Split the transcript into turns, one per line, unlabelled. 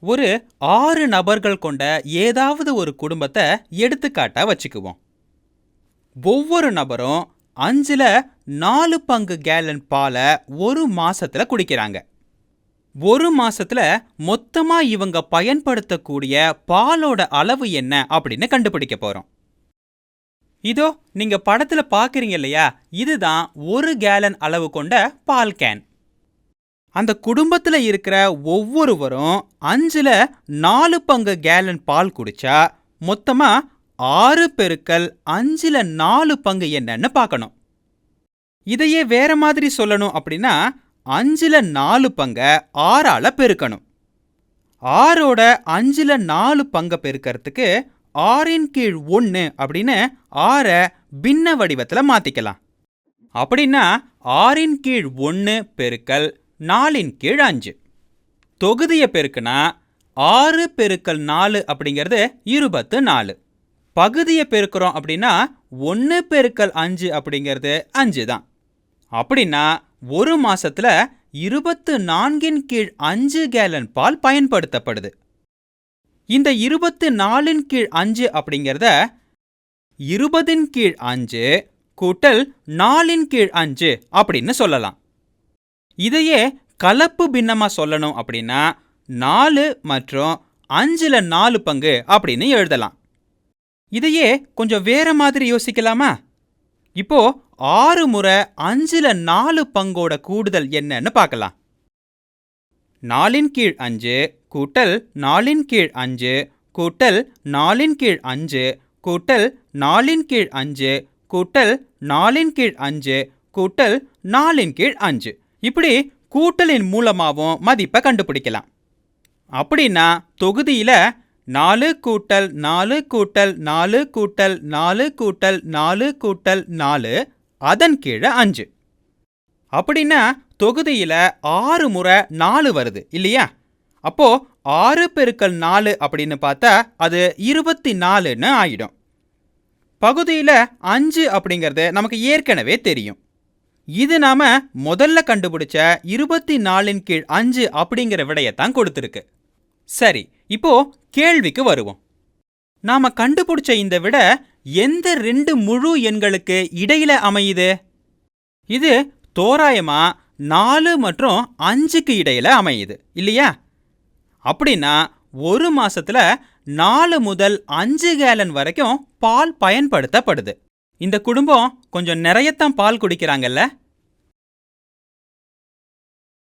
ஒரு ஆறு நபர்கள் கொண்ட ஏதாவது ஒரு குடும்பத்தை எடுத்துக்காட்டா வச்சுக்குவோம். ஒவ்வொரு நபரும் அஞ்சுல நாலு பங்கு கேலன் பாலை ஒரு மாசத்துல குடிக்கிறாங்க. ஒரு மாசத்துல மொத்தமா இவங்க பயன்படுத்தக்கூடிய பாலோட அளவு என்ன அப்படின்னு கண்டுபிடிக்க போறோம். இதோ நீங்க படத்துல பாக்குறீங்க இல்லையா? இதுதான் ஒரு கேலன் அளவு கொண்ட பால் கேன் அந்த குடும்பத்துல இருக்கிற ஒவ்வொருவரும் அஞ்சுல நாலு பங்கு கேலன் பால் குடிச்சா மொத்தமா ஆறு பெருக்கல் அஞ்சுல நாலு பங்கு என்னன்னு பார்க்கணும். இதையே வேற மாதிரி சொல்லணும் அப்படின்னா அஞ்சுல நாலு பங்க ஆறால பெருக்கணும். ஆறோட அஞ்சுல நாலு பங்க பெருக்கிறதுக்கு ஆறின் கீழ் ஒன்று அப்படின்னு ஆறை பின்ன வடிவத்தில் மாற்றிக்கலாம் அப்படின்னா ஆறின் கீழ் ஒன்று பெருக்கல் நாலின் கீழ் அஞ்சு தொகுதியை பெருக்குனா ஆறு பெருக்கல் நாலு அப்படிங்கிறது இருபத்து நாலு. பகுதியை பெருக்கிறோம் அப்படின்னா ஒன்று பெருக்கல் அஞ்சு அப்படிங்கிறது அஞ்சு தான். அப்படின்னா ஒரு மாசத்துல இருபத்து நான்கின் கீழ் அஞ்சு கேலன் பால் பயன்படுத்தப்படுது. இந்த இருபத்து நாலின் கீழ் அஞ்சு அப்படிங்கிறத இருபதின் கீழ் அஞ்சு கூட்டல் நாலின் கீழ் அஞ்சு அப்படின்னு சொல்லலாம். இதையே கலப்பு பின்னமா சொல்லணும் அப்படின்னா நாலு மற்றும் அஞ்சுல நாலு பங்கு அப்படின்னு எழுதலாம். இதையே கொஞ்சம் வேற மாதிரி யோசிக்கலாமா? இப்போ ஆறு முறை அஞ்சுல நாலு பங்கோட கூடுதல் என்னன்னு பார்க்கலாம். நாலின் கீழ் அஞ்சு கூட்டல் நாலின் கீழ் அஞ்சு கூட்டல் நாலின் கீழ் அஞ்சு கூட்டல் நாலின் கீழ் அஞ்சு கூட்டல் நாலின் கீழ் அஞ்சு கூட்டல் நாலின் கீழ் அஞ்சு. இப்படி கூட்டலின் மூலமாகவும் மதிப்பை கண்டுபிடிக்கலாம். அப்படின்னா தொகுதியில நாலு கூட்டல் நாலு கூட்டல் நாலு கூட்டல் நாலு கூட்டல் நாலு கூட்டல் நாலு அதன் கீழே அஞ்சு. அப்படின்னா தொகுதியில ஆறு முறை நாலு வருது இல்லையா? அப்போ ஆறு பெருக்கல் நாலு அப்படின்னு பார்த்தா அது இருபத்தி நாலுன்னு ஆயிடும். பகுதியில் அஞ்சு அப்படிங்கிறது நமக்கு ஏற்கனவே தெரியும். இது நாம முதல்ல கண்டுபிடிச்ச இருபத்தி நாலின் கீழ் அஞ்சு அப்படிங்கிற விடையத்தான் கொடுத்துருக்கு. சரி இப்போ கேள்விக்கு வருவோம். நாம கண்டுபிடிச்ச இந்த விட எந்த ரெண்டு முழு எண்களுக்கு இடையில அமையுது? இது தோராயமா நாலு மற்றும் அஞ்சுக்கு இடையில அமையுது இல்லையா? அப்படின்னா ஒரு மாசத்துல நாலு முதல் அஞ்சு கேலன் வரைக்கும் பால் பயன்படுத்தப்படுது. இந்த குடும்பம் கொஞ்சம் நிறையத்தான் பால் குடிக்கிறாங்கல்ல?